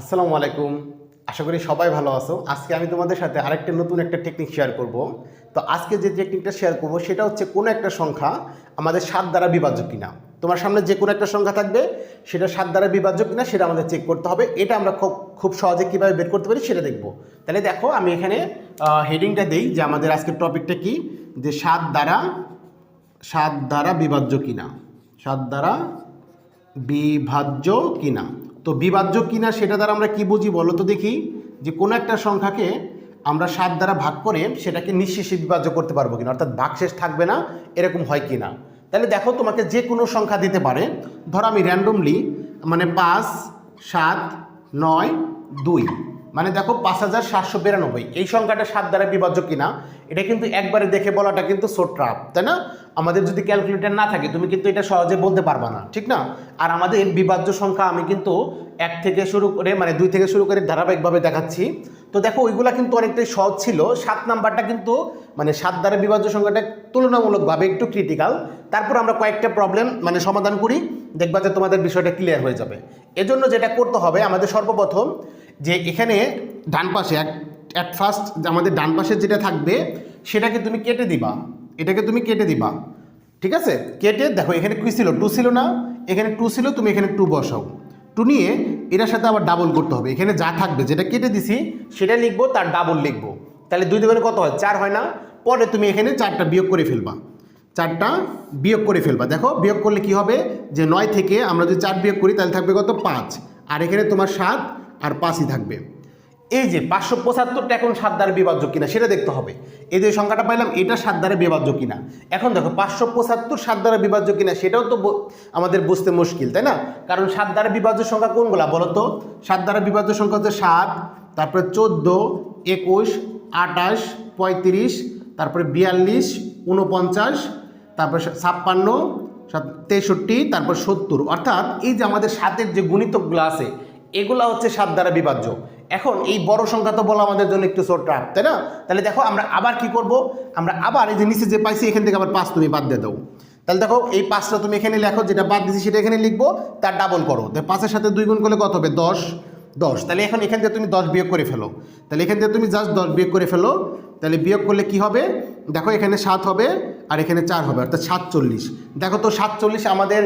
আসসালামু আলাইকুম। আশা করি সবাই ভালো আছো। আজকে আমি তোমাদের সাথে আরেকটা নতুন একটা টেকনিক শেয়ার করব। তো আজকে যে টেকনিকটা শেয়ার করব, সেটা হচ্ছে কোনো একটা সংখ্যা আমাদের সাত দ্বারা বিভাজ্য কিনা। তোমার সামনে যে কোনো একটা সংখ্যা থাকবে, সেটা সাত দ্বারা বিভাজ্য কিনা, সেটা আমাদের চেক করতে হবে। এটা আমরা খুব খুব সহজে কীভাবে বের করতে পারি, সেটা দেখব। তাহলে দেখো, আমি এখানে হেডিংটা দেই যে আমাদের আজকের টপিকটা কি? যে সাত দ্বারা সাত দ্বারা বিভাজ্য কিনা। সাত দ্বারা বিভাজ্য কিনা। তো বিভাজ্য কিনা সেটা দ্বারা আমরা কি বুঝি বলো তো দেখি? যে কোনো একটা সংখ্যাকে আমরা সাত দ্বারা ভাগ করে সেটাকে নিঃশেষে বিভাজ্য করতে পারব কিনা, অর্থাৎ ভাগশেষ থাকবে না, এরকম হয় কি না তাহলে দেখো তোমাকে যে কোনো সংখ্যা দিতে পারে। ধরো আমি র্যান্ডমলি মানে পাঁচ, সাত, নয়, দুই। মানে দেখো পাঁচ হাজার সাতশো বিরানব্বই। এই সংখ্যাটা সাত দ্বারা বিভাজ্য কিনা, এটা কিন্তু একবারে দেখে বলাটা কিন্তু সো তাই না? আমাদের যদি ক্যালকুলেটার না থাকে, তুমি কিন্তু এটা সহজে বলতে পারবা না, ঠিক না? আর আমাদের বিভাজ্য সংখ্যা আমি কিন্তু এক থেকে শুরু করে মানে দুই থেকে শুরু করে ধারাবাহিকভাবে দেখাচ্ছি। তো দেখো, ওইগুলা কিন্তু অনেকটাই সহজ ছিল। সাত নাম্বারটা কিন্তু মানে সাত দ্বারা বিভাজ্য সংখ্যাটা তুলনামূলকভাবে একটু ক্রিটিক্যাল তারপর আমরা কয়েকটা প্রবলেম মানে সমাধান করি। দেখবা যে তোমাদের বিষয়টা ক্লিয়ার হয়ে যাবে। এজন্য যেটা করতে হবে, আমাদের সর্বপ্রথম যে এখানে ডান পাশে অ্যাট ফার্স্ট আমাদের ডান পাশে যেটা থাকবে, সেটাকে তুমি কেটে দিবা। এটাকে তুমি কেটে দিবা। ঠিক আছে? কেটে দেখো, এখানে কী ছিল? টু ছিল না। এখানে টু ছিল, তুমি এখানে টু বসাও। টু নিয়ে এটার সাথে আবার ডাবল করতে হবে। এখানে যা থাকবে, যেটা কেটে দিছি, সেটা লিখব, তার ডাবল লিখব। তাহলে দুই দুগুণে কত হয়? চার হয় না। পরে তুমি এখানে চারটা বিয়োগ করে ফেলবা। চারটা বিয়োগ করে ফেলবা। দেখো, বিয়োগ করলে কি হবে? যে নয় থেকে আমরা যদি চার বিয়োগ করি, তাহলে থাকবে কত? পাঁচ। আর এখানে তোমার সাত আর পাঁচই থাকবে। এই যে পাঁচশো পঁচাত্তরটা এখন সাত দ্বারা বিভাজ্য কিনা সেটা দেখতে হবে। এই যে সংখ্যাটা পাইলাম, এটা সাত দ্বারা বিভাজ্য কিনা। এখন দেখো, পাঁচশো পঁচাত্তর সাত দ্বারা বিভাজ্য কিনা সেটাও তো আমাদের বুঝতে মুশকিল, তাই না? কারণ সাত দ্বারা বিভাজ্য সংখ্যা কোনগুলা বলো তো? সাত দ্বারা বিভাজ্য সংখ্যা হচ্ছে সাত, তারপরে চোদ্দ, একুশ আটাশ পঁয়ত্রিশ, তারপরে বিয়াল্লিশ উনপঞ্চাশ তারপরে ছাপ্পান্ন তেষট্টি, তারপর সত্তর। অর্থাৎ এই যে আমাদের সাতের যে গুণিতকগুলো আছে এগুলা হচ্ছে সাত দ্বারা বিভাজ্য। এখন এই বড় সংখ্যা তো বলা আমাদের জন্য একটু ছোট ট্রাপ তাই না? তাহলে দেখো আমরা আবার কি করব? আমরা আবার এই যে নিচে যে পাইছি, এখান থেকে আবার পাঁচ তুমি বাদ দিয়ে দাও। তাহলে দেখো এই পাঁচটা তুমি এখানে লেখো, যেটা বাদ দিছি সেটা এখানে লিখব, তার ডাবল করো। তো পাঁচের সাথে দুই গুণ করলে কত হবে? দশ। দশ। তাহলে এখন এখান থেকে তুমি দশ বিয়োগ করে ফেলো। তাহলে এখান থেকে তুমি জাস্ট দশ বিয়োগ করে ফেলো। তাহলে বিয়োগ করলে কি হবে? দেখো এখানে সাত হবে। আর এখানে চার হবে, অর্থাৎ সাতচল্লিশ। দেখো তো সাতচল্লিশ আমাদের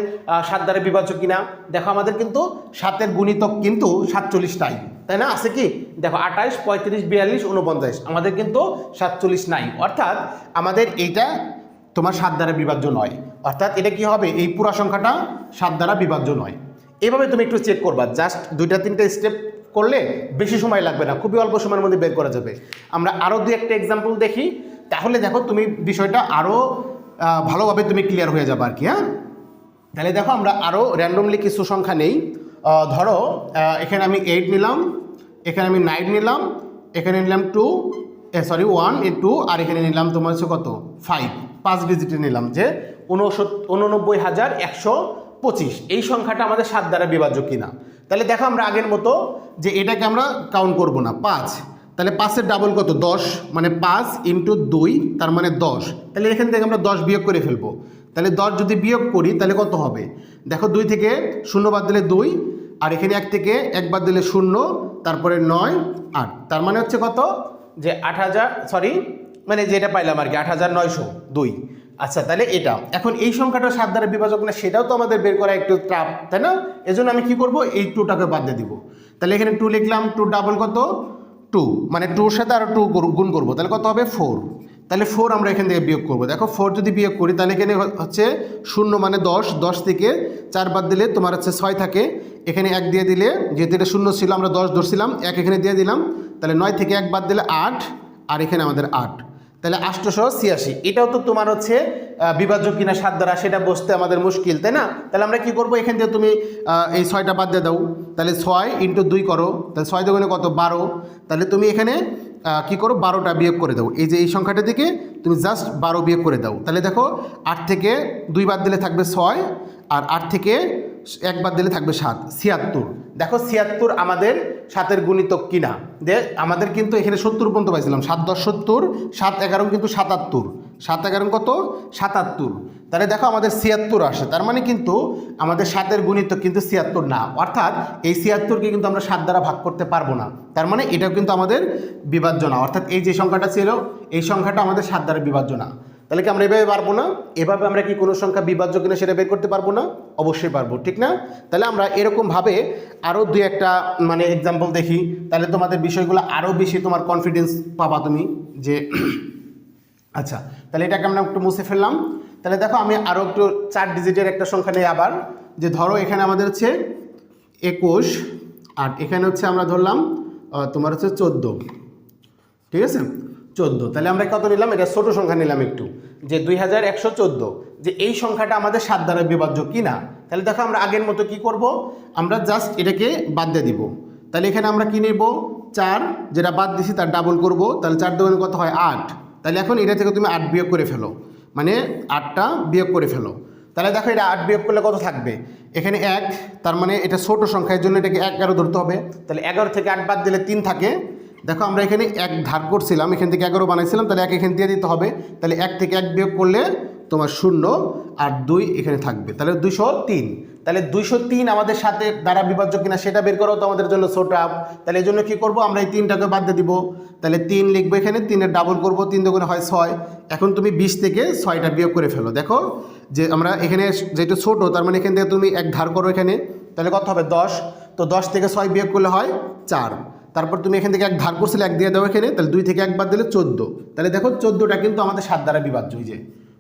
সাত দ্বারা বিভাজ্য কিনা? দেখো আমাদের কিন্তু সাতের গুণিতক কিন্তু সাতচল্লিশ নাই, তাই না? আছে কি? দেখো আঠাইশ, পঁয়ত্রিশ, বিয়াল্লিশ উনপঞ্চাশ আমাদের কিন্তু সাতচল্লিশ নাই। অর্থাৎ আমাদের এইটা তোমার সাত দ্বারা বিভাজ্য নয়। অর্থাৎ এটা কি হবে? এই পুরা সংখ্যাটা সাত দ্বারা বিভাজ্য নয়। এভাবে তুমি একটু চেক করবা। জাস্ট দুইটা, তিনটা স্টেপ করলে বেশি সময় লাগবে না। খুবই অল্প সময়ের মধ্যে বের করা যাবে। আমরা আরও দু একটা এক্সাম্পল দেখি। তাহলে দেখো তুমি বিষয়টা আরও ভালোভাবে তুমি ক্লিয়ার হয়ে যাবে আর কি হ্যাঁ? তাহলে দেখো আমরা আরও র্যান্ডমলি কিছু সংখ্যা নেই। ধরো এখানে আমি এইট নিলাম, এখানে আমি নাইন নিলাম, এখানে নিলাম two sorry one A two আর এখানে নিলাম তোমার হচ্ছে কত? ফাইভ পাঁচ ডিজিটে নিলাম যে উননব্বই হাজার একশো পঁচিশ। এই সংখ্যাটা আমাদের সাত দ্বারা বিভাজ্য কিনা। তাহলে দেখো আমরা আগের মতো যে এটাকে আমরা কাউন্ট করব না, পাঁচ। তাহলে পাঁচের ডাবল কত? দশ মানে পাঁচ ইন্টু দুই, তার মানে দশ। তাহলে এখান থেকে আমরা দশ বিয়োগ করে ফেলব। তাহলে দশ যদি বিয়োগ করি, তাহলে কত হবে? দেখো দুই থেকে শূন্য বাদ দিলে দুই, আর এখানে এক থেকে এক বাদ দিলে শূন্য, তারপরে নয়, আট। তার মানে হচ্ছে কত? যে আট হাজার সরি মানে যেটা পাইলাম আর কি, আট হাজার নয়শো দুই। আচ্ছা তাহলে এটা। এখন এই সংখ্যাটা সাত দ্বারা বিভাজক না, সেটাও তো আমাদের বের করা একটু ট্রাপ তাই না? এজন্য আমি কি করব? এই টুটাকে বাদ দিয়ে দিব। তাহলে এখানে টু লিখলাম টু ডাবল কত? টু মানে টুর সাথে আরও টু গুণ করব। তাহলে কত হবে? ফোর। তাহলে ফোর আমরা এখান থেকে বিয়োগ করব। দেখো, ফোর যদি বিয়োগ করি, তাহলে এখানে হচ্ছে শূন্য মানে দশ। দশ থেকে চার বাদ দিলে তোমার হচ্ছে ছয় থাকে। এখানে এক দিয়ে দিলে, যেহেতু এটা শূন্য ছিল, আমরা দশ ধরছিলাম, এক এখানে দিয়ে দিলাম। তাহলে নয় থেকে এক বাদ দিলে আট, আর এখানে আমাদের আট। তাহলে আষ্টশো ছিয়াশি। এটাও তো তোমার হচ্ছে বিভাজ্য কিনা সাত দ্বারা সেটা বসতে আমাদের মুশকিল, তাই না? তাহলে আমরা কি করব? এখান থেকে তুমি এই ছয়টা বাদ দিয়ে দাও। তাহলে ছয় ইন্টু দুই করো। তাহলে ছয় দুগুণে কত? বারো। তাহলে তুমি এখানে কি করো? বারোটা বিয়োগ করে দাও। এই যে এই সংখ্যাটা থেকে তুমি জাস্ট বারো বিয়োগ করে দাও। তাহলে দেখো, আট থেকে দুই বাদ দিলে থাকবে ছয় আর আট থেকে এক বাদ দিলে থাকবে সাত। ছিয়াত্তর। দেখো ছিয়াত্তর আমাদের সাতের গুণিতক কিনা। দে, আমাদের কিন্তু এখানে সত্তর পর্যন্ত পাইছিলাম। সাত দশ সত্তর, সাত এগারো কিন্তু সাতাত্তর। সাত এগারো কত? সাতাত্তর। তাহলে দেখো আমাদের ছিয়াত্তর আসে। তার মানে কিন্তু আমাদের সাতের গুণিত কিন্তু ছিয়াত্তর না। অর্থাৎ এই ছিয়াত্তরকে কিন্তু আমরা সাত দ্বারা ভাগ করতে পারব না। তার মানে এটাও কিন্তু আমাদের বিভাজ্য না অর্থাৎ এই যে সংখ্যাটা ছিল, এই সংখ্যাটা আমাদের সাত দ্বারা বিভাজ্য না তাহলে কি আমরা এভাবে পারব না? এভাবে আমরা কি কোনো সংখ্যা বিভাজ্য কিনা সেটা বের করতে পারব না? অবশ্যই পারব, ঠিক না? তাহলে আমরা এরকমভাবে আরও দুই একটা মানে এক্সাম্পল দেখি। তাহলে তোমাদের বিষয়গুলো আরও বেশি তোমার কনফিডেন্স পাবা তুমি যে আচ্ছা তাহলে এটাকে আমরা একটু মুছে ফেললাম। তাহলে দেখো আমি আরও একটু চার ডিজিটের একটা সংখ্যা নেই আবার। যে ধরো এখানে আমাদের হচ্ছে একুশ, আর এখানে হচ্ছে আমরা ধরলাম তোমার হচ্ছে চোদ্দ। ঠিক আছে? চোদ্দ। তাহলে আমরা কত নিলাম? এটা ছোটো সংখ্যা নিলাম একটু। যে দুই হাজার একশো চোদ্দ। যে এই সংখ্যাটা আমাদের সাত দ্বারা বিভাজ্য কি না তাহলে দেখো আমরা আগের মতো কি করব? আমরা জাস্ট এটাকে বাদ দিয়ে দিব। তাহলে এখানে আমরা কি নেব? চার। যেটা বাদ দিছি, তার ডাবল করব। তাহলে চার দোকানে কত হয়? আট। তাহলে এখন এটা থেকে তুমি আট বিয়োগ করে ফেলো। মানে আটটা বিয়োগ করে ফেলো। তাহলে দেখো এটা আট বিয়োগ করলে কত থাকবে? এখানে এক, তার মানে এটা ছোট সংখ্যার জন্য এটাকে এগারো ধরতে হবে। তাহলে এগারো থেকে আট বাদ দিলে তিন থাকে। দেখো আমরা এখানে এক ধার করছিলাম, এখান থেকে এগারো বানাইছিলাম, তাহলে এক এখানে দিয়ে দিতে হবে। তাহলে এক থেকে এক বিয়োগ করলে তোমার শূন্য আর দুই এখানে থাকবে। তাহলে দুশো তিন। তাহলে দুইশো তিন আমাদের সাথে দ্বারা বিভাজ্য কিনা সেটা বের করাও তো আমাদের জন্য ছোট আপ। তাহলে এই জন্য কী করব? আমরা এই তিনটাকে বাদ দিয়ে দিব। তাহলে তিন লিখব এখানে তিনের ডাবল করব, তিন দুগুণে হয় ছয়। এখন তুমি বিশ থেকে ছয়টা বিয়োগ করে ফেলো। দেখো যে আমরা এখানে যেটা ছোট, তার মানে এখান থেকে তুমি এক ধার করো এখানে। তাহলে কত হবে? দশ। তো দশ থেকে ছয় বিয়োগ করলে হয় চার। তারপর তুমি এখান থেকে এক ধার করছিলে, এক দিয়ে দাও এখানে। তাহলে দুই থেকে একবার দিলে চোদ্দ। তাহলে দেখো চোদ্দোটা কিন্তু আমাদের সাত দ্বারা বিভাজ্য হয়ে যে।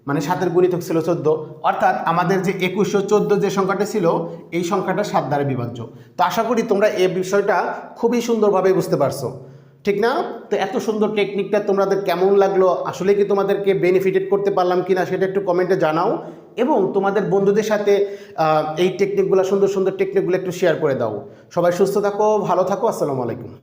মানে সাতের গুণিতক ছিল চোদ্দ। অর্থাৎ আমাদের যে একুশশো চোদ্দ যে সংখ্যাটা ছিল, এই সংখ্যাটা সাত দ্বারা বিভাজ্য। তো আশা করি তোমরা এই বিষয়টা খুবই সুন্দরভাবে বুঝতে পারছ। ঠিক না? তো এত সুন্দর টেকনিকটা তোমাদের কেমন লাগল? আসলে কি তোমাদেরকে বেনিফিটেড করতে পারলাম কি না সেটা একটু কমেন্টে জানাও। এবং তোমাদের বন্ধুদের সাথে এই টেকনিকগুলো সুন্দর সুন্দর টেকনিকগুলো একটু শেয়ার করে দাও। সবাই সুস্থ থাকো, ভালো থাকো, আসসালামু আলাইকুম।